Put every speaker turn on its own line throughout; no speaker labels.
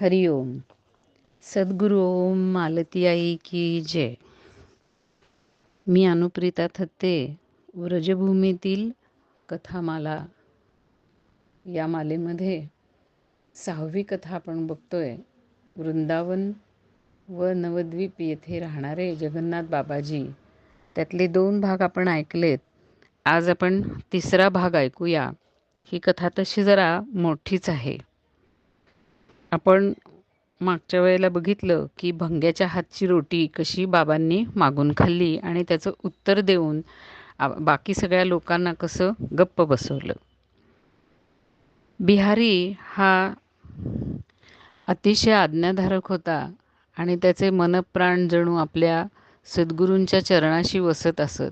हरिओम सद्गुरु ओम मालती आई की जय. मी अनुप्रिता थत्ते व्रजभूमीतील कथामाला. या मालेमध्ये सहावी कथा आपण बघतोय. वृंदावन व नवद्वीप येथे राहणारे जगन्नाथ बाबाजी. त्यातले दोन भाग आपण ऐकलेत. आज आपण तिसरा भाग ऐकूया. ही कथा तशी जरा मोठीच आहे. आपण मागच्या वेळेला बघितलं की भंग्याच्या हातची रोटी कशी बाबांनी मागून खाल्ली आणि त्याचं उत्तर देऊन बाकी सगळ्या लोकांना कसं गप्प बसवलं. बिहारी हा अतिशय आज्ञाधारक होता आणि त्याचे मनप्राण जणू आपल्या सद्गुरूंच्या चरणाशी वसत असत.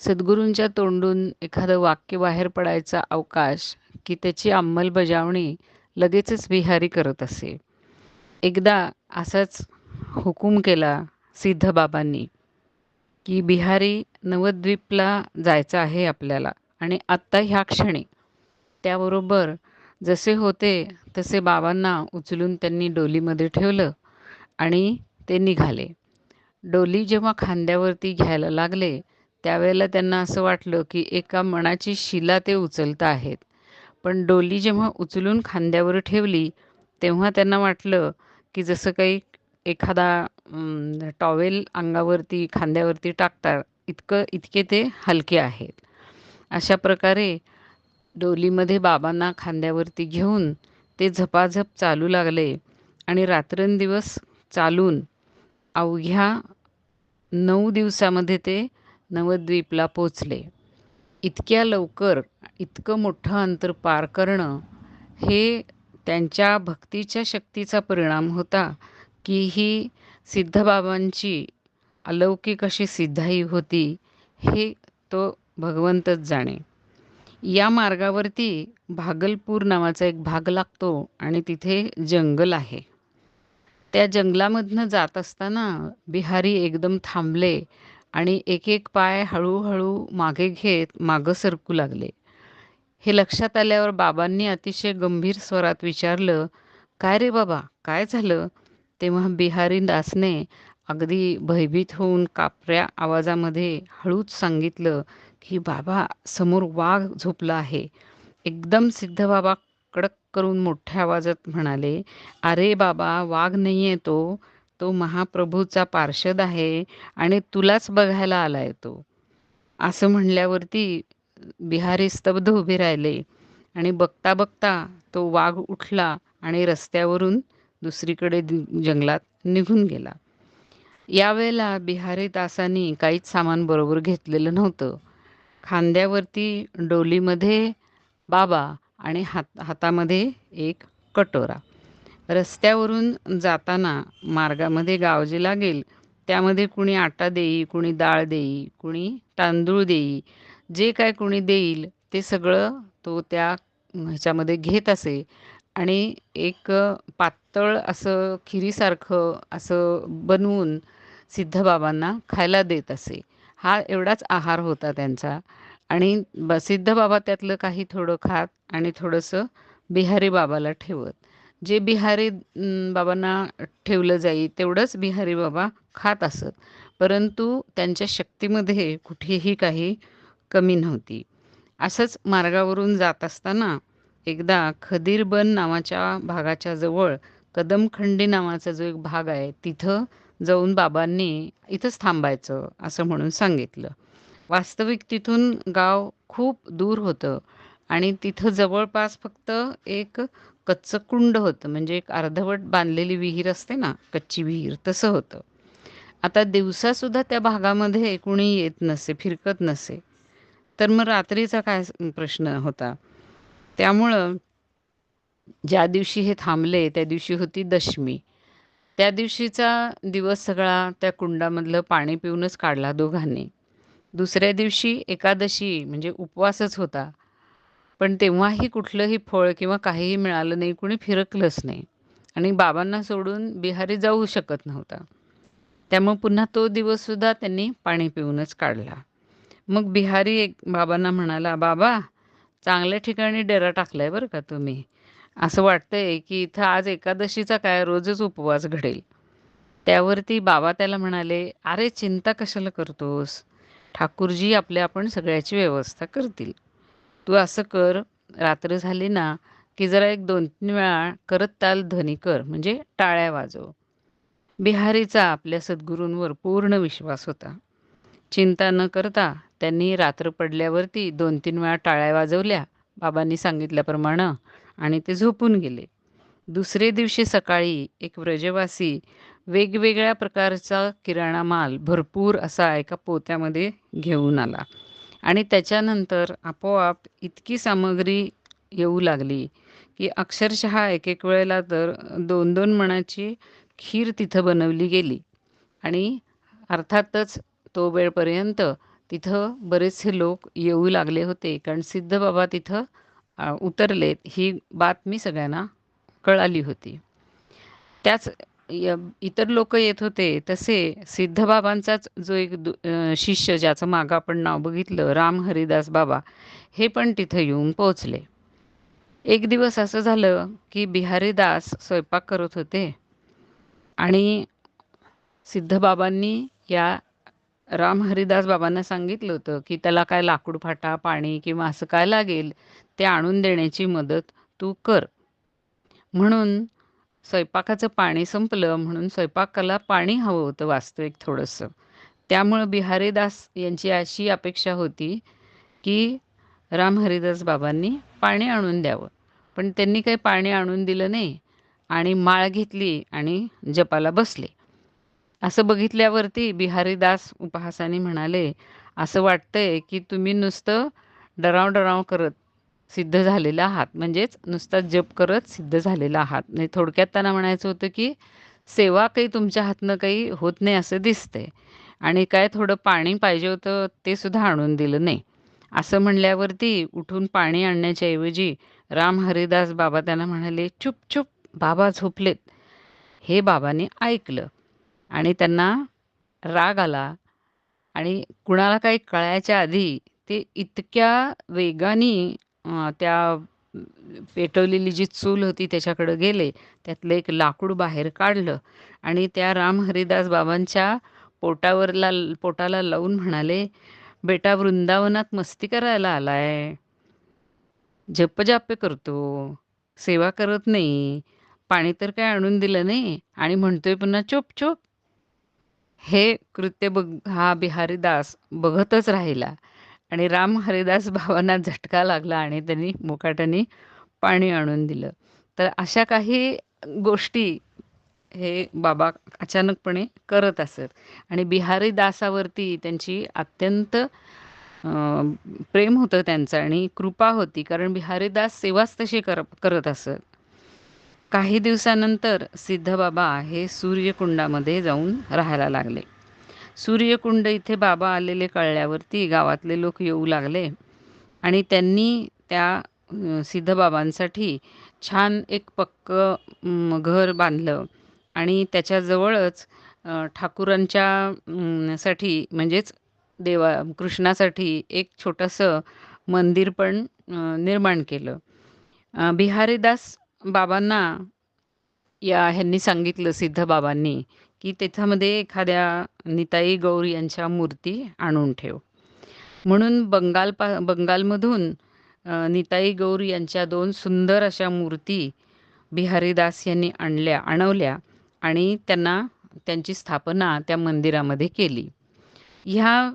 सद्गुरूंच्या तोंडून एखादं वाक्य बाहेर पडायचा अवकाश की त्याची अंमलबजावणी लगेचच बिहारी करत असे. एकदा असाच हुकूम केला सिद्धबाबांनी की बिहारी नवद्वीपला जायचं आहे आपल्याला आणि आत्ता ह्या क्षणी त्याबरोबर जसे होते तसे बाबांना उचलून त्यांनी डोलीमध्ये ठेवलं आणि ते निघाले. डोली जेव्हा खांद्यावरती घ्यायला लागले त्यावेळेला त्यांना असं वाटलं की एका मनाची शिला ते उचलत आहेत. पण डोली जेव्हा उचलून खांद्यावर ठेवली तेव्हा त्यांना वाटलं की जसं काही एखादा टॉवेल अंगावरती खांद्यावरती टाकतात इतकं इतके ते हलके आहेत. अशा प्रकारे डोलीमध्ये बाबांना खांद्यावरती घेऊन ते झपाझप चालू लागले आणि रात्रंदिवस चालून अवघ्या नऊ दिवसामध्ये ते नवद्वीपला पोचले. इतक्या लवकर इतकं मोठं अंतर पार करणं हे त्यांच्या भक्तीच्या शक्तीचा परिणाम होता की ही सिद्धबाबांची अलौकिक अशी सिद्धाई होती हे तो भगवंतच जाणे. या मार्गावरती भागलपूर नावाचा एक भाग लागतो आणि तिथे जंगल आहे. त्या जंगलामधनं जात असताना बिहारी एकदम थांबले आणि एक एक पाय हळूहळू मागे घेत मागं सरकू लागले. हे लक्षात आल्यावर बाबांनी अतिशय गंभीर स्वरात विचारलं काय रे बाबा काय झालं? तेव्हा बिहारी दासने अगदी भयभीत होऊन कापऱ्या आवाजामध्ये हळूच सांगितलं की बाबा समोर वाघ झोपला आहे. एकदम सिद्ध बाबा कडक करून मोठ्या आवाजात म्हणाले अरे बाबा वाघ नाही आहे तो. तो महाप्रभूचा पार्षद आहे आणि तुलाच बघायला आलाय तो. असं म्हणल्यावरती बिहारी स्तब्ध उभे राहिले आणि बघता बघता तो वाघ उठला आणि रस्त्यावरून दुसरीकडे जंगलात निघून गेला. यावेळेला बिहारी दासांनी काहीच सामान बरोबर घेतलेलं नव्हतं. खांद्यावरती डोलीमध्ये बाबा आणि हात हातामध्ये एक कटोरा. रस्त्यावरून जाताना मार्गामध्ये गाव जे लागेल त्यामध्ये कुणी आटा देई कुणी डाळ देई कुणी तांदूळ देई जे काय कोणी देईल ते सगळं तो त्या ह्याच्यामध्ये घेत असे. आणि एक पातळ असं खिरीसारखं असं बनवून सिद्धबाबांना खायला देत असे. हा एवढाच आहार होता त्यांचा. आणि ब सिद्धबाबा त्यातलं काही थोडं खात आणि थोडंसं बिहारी बाबाला ठेवत. जे बिहारी बाबांना ठेवलं जाई तेवढंच बिहारी बाबा खात असत. परंतु त्यांच्या शक्तीमध्ये कुठेही काही कमी नव्हती. असंच मार्गावरून जात असताना एकदा खदीरबन नावाच्या भागाच्या जवळ कदमखंडी नावाचा जो एक भाग आहे तिथं जाऊन बाबांनी इथंच थांबायचं असं म्हणून सांगितलं. वास्तविक तिथून गाव खूप दूर होतं आणि तिथं जवळपास फक्त एक कच्चं कुंड होतं. म्हणजे एक अर्धवट बांधलेली विहीर असते ना कच्ची विहीर तसं होतं. आता दिवसासुद्धा त्या भागामध्ये कुणी येत नसे फिरकत नसे. तर मग रात्रीचा काय प्रश्न होता? त्यामुळं ज्या दिवशी हे थांबले त्या दिवशी होती दशमी. त्या दिवशीचा दिवस सगळा त्या कुंडामधलं पाणी पिऊनच काढला दोघांनी. दुसऱ्या दिवशी एकादशी म्हणजे उपवासच होता. पण तेव्हाही कुठलंही फळ किंवा काहीही मिळालं नाही कुणी फिरकलंच नाही. आणि बाबांना सोडून बिहारी जाऊ शकत नव्हता. त्यामुळे पुन्हा तो दिवससुद्धा त्यांनी पाणी पिऊनच काढला. मग बिहारी एक बाबांना म्हणाला बाबा चांगल्या ठिकाणी डेरा टाकलाय बरं का तुम्ही. असं वाटतंय की इथं आज एकादशीचा काय रोजच उपवास घडेल. त्यावरती बाबा त्याला म्हणाले अरे चिंता कशाला करतोस? ठाकूरजी आपल्या आपण सगळ्याची व्यवस्था करतील. तू असं कर रात्र झाली ना की जरा एक दोन तीन वेळा करत ताल ध्वनी कर म्हणजे टाळ्या वाजव. बिहारीचा आपल्या सद्गुरूंवर पूर्ण विश्वास होता. चिंता न करता त्यांनी रात्र पडल्यावरती दोन तीन वेळा टाळ्या वाजवल्या बाबांनी सांगितल्याप्रमाणे आणि ते झोपून गेले. दुसरे दिवशी सकाळी एक व्रजवासी वेगवेगळ्या प्रकारचा किराणा माल भरपूर असा एका पोत्यामध्ये घेऊन आला. आणि त्याच्यानंतर आपोआप इतकी सामग्री येऊ लागली की अक्षरशः एक एक वेळेला तर दोन दोन मणाची खीर तिथं बनवली गेली. आणि अर्थातच तो वेळपर्यंत तिथं बरेचसे लोक येऊ लागले होते कारण सिद्धबाबा तिथं उतरलेत ही बातमी सगळ्यांना कळाली होती. त्याच इतर लोक येत होते तसे सिद्धबाबांचाच जो एक शिष्य ज्याचं मागं आपण नाव बघितलं राम हरिदास बाबा हे पण तिथं येऊन पोहोचले. एक दिवस असं झालं की बिहारीदास स्वयंपाक करत होते आणि सिद्धबाबांनी या राम हरिदास बाबांना सांगितलं होतं की त्याला काय लाकूड फाटा पाणी किंवा असं काय लागेल ते आणून देण्याची मदत तू कर. म्हणून स्वयंपाकाचं पाणी संपलं म्हणून स्वयंपाकाला पाणी हवं होतं वास्तविक थोडंसं. त्यामुळं बिहारीदास यांची अशी अपेक्षा होती की राम हरिदास बाबांनी पाणी आणून द्यावं. पण त्यांनी काही पाणी आणून दिलं नाही आणि माळ घेतली आणि जपाला बसले. असं बघितल्यावरती बिहारीदास उपहासाने म्हणाले असं वाटतंय की तुम्ही नुसतं डराव डराव करत सिद्ध झालेला आहात. म्हणजेच नुसता जप करत सिद्ध झालेला आहात. म्हणजे थोडक्यात त्यांना म्हणायचं होतं की सेवा काही तुमच्या हातनं काही होत नाही असं दिसतंय. आणि काय थोडं पाणी पाहिजे होतं ते सुद्धा आणून दिलं नाही. असं म्हणल्यावरती उठून पाणी आणण्याच्या ऐवजी राम हरिदास बाबा त्यांना म्हणाले चुप चुप बाबा झोपलेत. हे बाबांनी ऐकलं. आणि त्यांना राग आला. आणि कुणाला काही कळायच्या आधी ते इतक्या वेगाने त्या पेटवलेली जी चूल होती त्याच्याकडे गेले. त्यातलं एक लाकूड बाहेर काढलं आणि त्या राम हरिदास बाबांच्या पोटावरला पोटाला लावून म्हणाले बेटा वृंदावनात मस्ती करायला आलाय. जपजापे करतो. सेवा करत नाही. पाणी तर काय आणून दिलं नाही आणि म्हणतोय पुन्हा चोप चोप. हे कृत्य बघ हा बिहारी दास बघतच राहिला. आणि राम हरिदास भावांना झटका लागला आणि त्यांनी मुकाट्याने पाणी आणून दिलं. तर अशा काही गोष्टी हे बाबा अचानकपणे करत असत. आणि बिहारी दासावरती त्यांची अत्यंत प्रेम होतं त्यांचं आणि कृपा होती. कारण बिहारी दास सेवाच तशी कर करत असत. काही दिवसानंतर सिद्धबाबा हे सूर्यकुंडामध्ये जाऊन राहायला लागले. सूर्यकुंड इथे बाबा आलेले कळल्यावरती गावातले लोक येऊ लागले. आणि त्यांनी त्या सिद्धबाबांसाठी छान एक पक्क घर बांधलं. आणि त्याच्याजवळच ठाकूरांच्या साठी म्हणजेच देवा कृष्णासाठी एक छोटंसं मंदिर पण निर्माण केलं. बिहारीदास बाबांना या ह्यांनी सांगितलं सिद्ध बाबांनी की त्याच्यामध्ये एखाद्या निताई गौर यांच्या मूर्ती आणून ठेव. म्हणून बंगाल पा बंगालमधून निताई गौर यांच्या दोन सुंदर अशा मूर्ती बिहारीदास यांनी आणल्या आणवल्या आणि त्यांना त्यांची स्थापना त्या मंदिरामध्ये केली. ह्या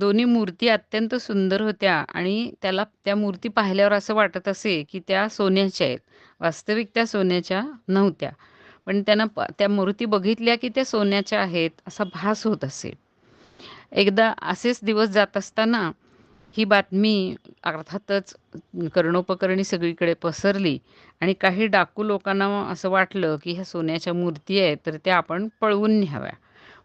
दोन्ही मूर्ती अत्यंत सुंदर होत्या आणि त्याला त्या मूर्ती पाहिल्यावर असं वाटत असे की त्या सोन्याच्या आहेत. वास्तविक त्या सोन्याच्या नव्हत्या. पण त्यांना प त्या मूर्ती बघितल्या की त्या सोन्याच्या आहेत असा भास होत असे. एकदा असेच दिवस जात असताना ही बातमी अर्थातच कर्णोपकरणी सगळीकडे पसरली आणि काही डाकू लोकांना असं वाटलं की ह्या सोन्याच्या मूर्ती आहेत तर त्या आपण पळवून न्याव्या.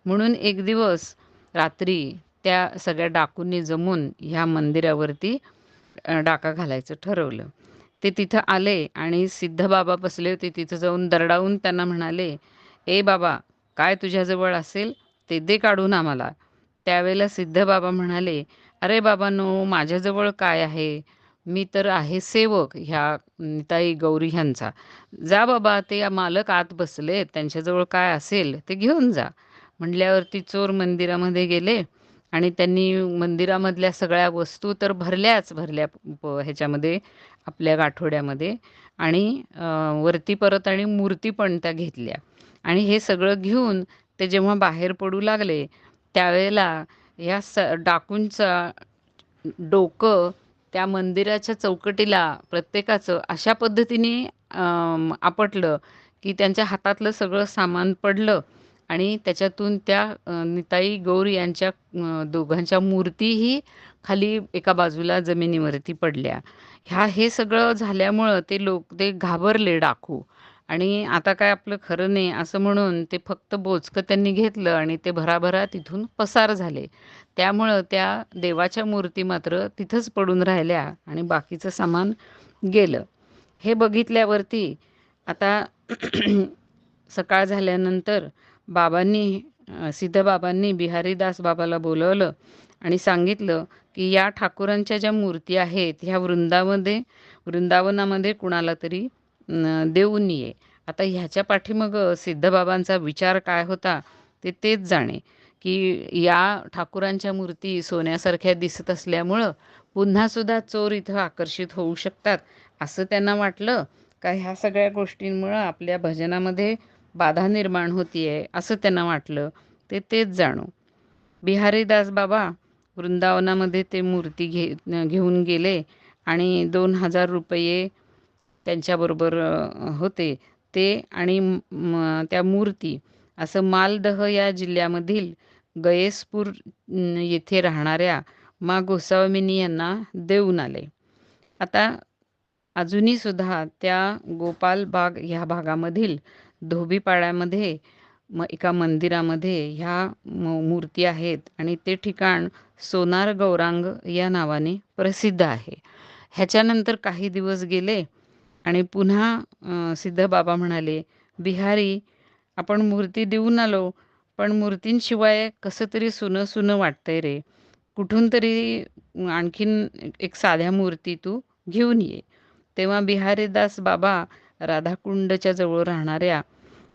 म्हणून एक दिवस रात्री त्या सगळ्या डाकूंनी जमून ह्या मंदिरावरती डाका घालायचं ठरवलं. ते तिथं आले आणि सिद्ध बाबा बसले होते तिथं जाऊन दरडावून त्यांना म्हणाले ए बाबा काय तुझ्याजवळ असेल ते दे काढून आम्हाला. त्यावेळेला सिद्ध बाबा म्हणाले अरे बाबानो माझ्याजवळ काय आहे? मी तर आहे सेवक ह्या निताई गौरी ह्यांचा. जा बाबा ते मालक आत बसले त्यांच्याजवळ काय असेल ते घेऊन जा. म्हटल्यावरती चोर मंदिरामध्ये गेले. आणि त्यांनी मंदिरामधल्या सगळ्या वस्तू तर भरल्याच भरल्या ह्याच्यामध्ये आपल्या गाठोड्यामध्ये. आणि वरती परत आणि मूर्ती पण त्या घेतल्या. आणि हे सगळं घेऊन ते जेव्हा बाहेर पडू लागले त्यावेळेला ह्या स डाकूंचा डोकं त्या मंदिराच्या चौकटीला प्रत्येकाचं अशा पद्धतीने आपटलं की त्यांच्या हातातलं सगळं सामान पडलं. आणि त्याच्यातून त्या निताई गौर यांच्या दोघांच्या मूर्तीही खाली एका बाजूला जमिनीवरती पडल्या. ह्या हे सगळं झाल्यामुळं ते लोक ते घाबरले डाकू. आणि आता काय आपलं खरं नाही असं म्हणून ते फक्त बोचकं त्यांनी घेतलं आणि ते भराभरा तिथून पसार झाले. त्यामुळं त्या देवाच्या मूर्ती मात्र तिथंच पडून राहिल्या आणि बाकीचं सामान गेलं. हे बघितल्यावरती आता सकाळ झाल्यानंतर बाबांनी सिद्धबाबांनी बिहारीदास बाबाला बोलवलं आणि सांगितलं की या ठाकूरांच्या ज्या मूर्ती आहेत ह्या वृंदामध्ये वृंदावनामध्ये कुणाला तरी देऊन ये. आता ह्याच्या पाठीमग सिद्धबाबांचा विचार काय होता ते तेच जाणे. की या ठाकूरांच्या मूर्ती सोन्यासारख्या दिसत असल्यामुळं पुन्हासुद्धा चोर इथं आकर्षित होऊ शकतात असं त्यांना वाटलं. का ह्या सगळ्या गोष्टींमुळं आपल्या भजनामध्ये बाधा निर्माण होतीये असं त्यांना वाटलं. ते तेच जाणू. बिहारीदास बाबा वृंदावनामध्ये ते मूर्ती घे घेऊन गेले आणि दोन हजार रुपये त्यांच्याबरोबर होते. ते आणि त्या मूर्ती असं मालदह या जिल्ह्यामधील गयेसपूर येथे राहणाऱ्या मा गोसावमिनी यांना देऊन आले. आता अजूनही सुद्धा त्या गोपाल बाग ह्या भागामधील धोबीपाड्यामध्ये म एका मंदिरामध्ये ह्या मूर्ती आहेत आणि ते ठिकाण सोनार गौरांग या नावाने प्रसिद्ध आहे. ह्याच्यानंतर काही दिवस गेले आणि पुन्हा सिद्ध बाबा म्हणाले बिहारी आपण मूर्ती देऊन आलो पण मूर्तींशिवाय कसं तरी सुनं सुनं वाटतंय रे. कुठून तरी आणखीन एक साध्या मूर्ती तू घेऊन ये. तेव्हा बिहारीदास बाबा राधाकुंडच्या जवळ राहणाऱ्या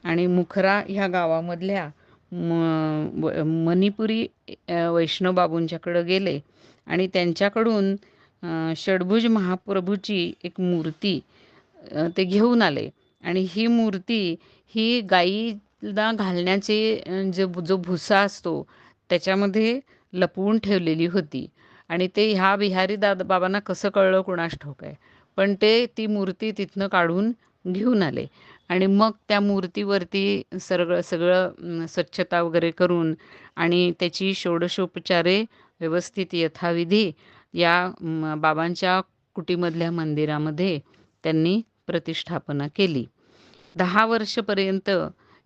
आणि मुखरा ह्या गावामधल्या म मणिपुरी वैष्णवबाबूंच्याकडं गेले आणि त्यांच्याकडून षडभुज महाप्रभूची एक मूर्ती ते घेऊन आले. आणि ही मूर्ती ही गाईला घालण्याचे जे जो भुसा असतो त्याच्यामध्ये लपवून ठेवलेली होती. आणि ते ह्या बिहारी दादा बाबांना कसं कळलं? कुणास ठाऊक आहे. पण ते ती मूर्ती तिथनं काढून घेऊन आले. आणि मग त्या मूर्तीवरती सगळं सगळं स्वच्छता वगैरे करून आणि त्याची षोडशोपचारे व्यवस्थित यथाविधी या बाबांच्या कुटीमधल्या मंदिरामध्ये त्यांनी प्रतिष्ठापना केली. दहा वर्षपर्यंत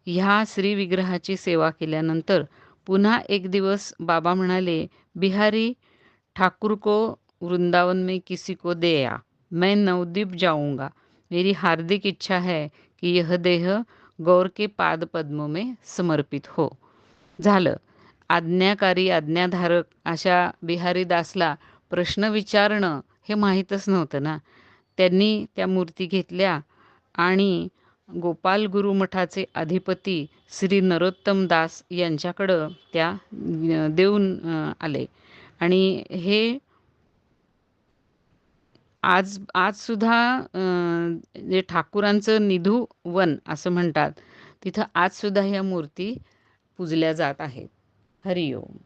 ह्या श्री विग्रहाची सेवा केल्यानंतर पुन्हा एक दिवस बाबा म्हणाले बिहारी ठाकूर को वृंदावन में किसी को देया मैं नवदीप जाऊंगा. मेरी हार्दिक इच्छा है की यह देह गौर के पाद पद्मों में समर्पित हो। झालं आज्ञाकारी आज्ञाधारक अशा बिहारी दासला प्रश्न विचारणं हे माहीतच नव्हतं ना. त्यांनी त्या मूर्ती घेतल्या आणि गोपाल गुरु मठाचे अधिपती श्री नरोत्तम दास यांच्याकडं त्या देऊन आले. आणि हे आज आजसुद्धा जे ठाकूरांचं निधू वन असं म्हणतात तिथं आजसुद्धा ह्या मूर्ती पूजल्या जात आहेत. हरिओम.